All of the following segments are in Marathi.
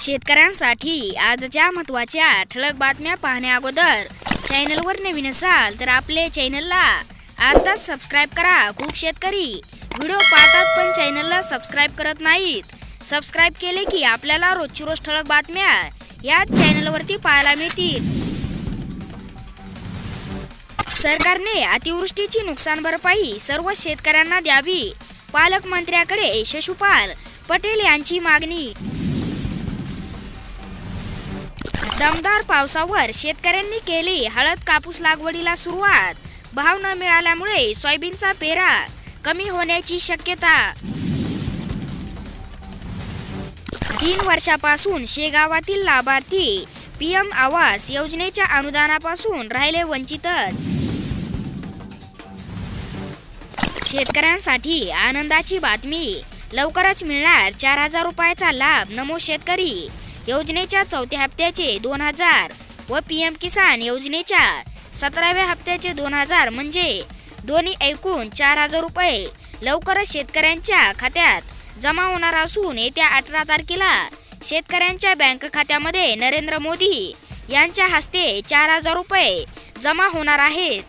शेतकऱ्यांसाठी आजच्या महत्त्वाच्या ठळक बातम्या पाहण्या अगोदर चॅनलवर नवीन असाल तर आपले चॅनलला आताच सबस्क्राईब करा. खूप शेतकरी व्हिडिओ पाहतात पण चॅनलला सबस्क्राईब करत नाहीत. सबस्क्राईब केले की आपल्याला रोजची रोज ठळक बातम्या याच चॅनलवरती पाहायला मिळतील. सरकारने अतिवृष्टीची नुकसान भरपाई सर्व शेतकऱ्यांना द्यावी. पालकमंत्र्याकडे शशुपाल पटेल यांची मागणी दमदार पावसावर शेतकऱ्यांनी केली हळद कापूस लागवडीला सुरुवात. भाव न मिळाल्यामुळे सोयाबीनचा पेरा कमी होण्याची शक्यता. तीन वर्षापासून शेगावातील लाभार्थी पीएम आवास योजनेच्या अनुदानापासून राहिले वंचितच शेतकऱ्यांसाठी आनंदाची बातमी. लवकरच मिळणार चार हजार रुपयाचा लाभ नमो शेतकरी. योजनेच्या चौथ्या हप्त्याचे दोन हजार व पी एम किसान योजनेच्या सतराव्या हप्त्याचे दोन हजार म्हणजे दोन्ही एकूण चार हजार रुपये लवकरच शेतकऱ्यांच्या खात्यात जमा होणार असून येत्या अठरा तारखेला शेतकऱ्यांच्या बँक खात्यामध्ये नरेंद्र मोदी यांच्या हस्ते चार हजार रुपये जमा होणार आहेत.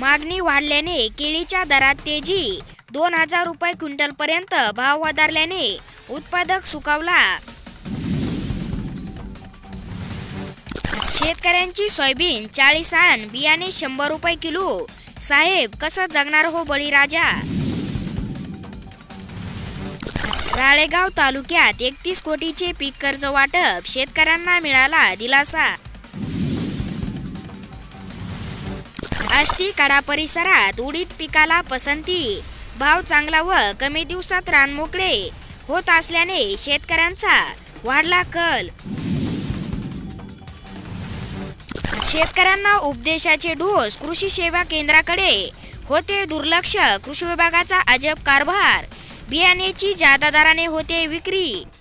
मागणी वाढल्याने केळीच्या दरात तेजी दोन हजार रुपये क्विंटलपर्यंत भाव वधारल्याने उत्पादक सुकावला शेतकऱ्यांची सोयाबीन चाळीस आण बियाणे शंभर रुपये किलो. साहेब कसं जगणार हो बळीराजा? राळेगाव तालुक्यात एकतीस कोटीचे पीक कर्ज वाटप शेतकऱ्यांना मिळाला दिलासा. आष्टी कडा परिसरात उडीद पिकाला पसंती भाव चांगला व कमी दिवसात रान मोकळे होत असल्याने शेतकऱ्यांचा वाढला कल. शेतकऱ्यांना उपदेशाचे डोस कृषी सेवा केंद्राकडे होते दुर्लक्ष. कृषी विभागाचा अजब कारभार बियाण्याची जादा दराने होते विक्री.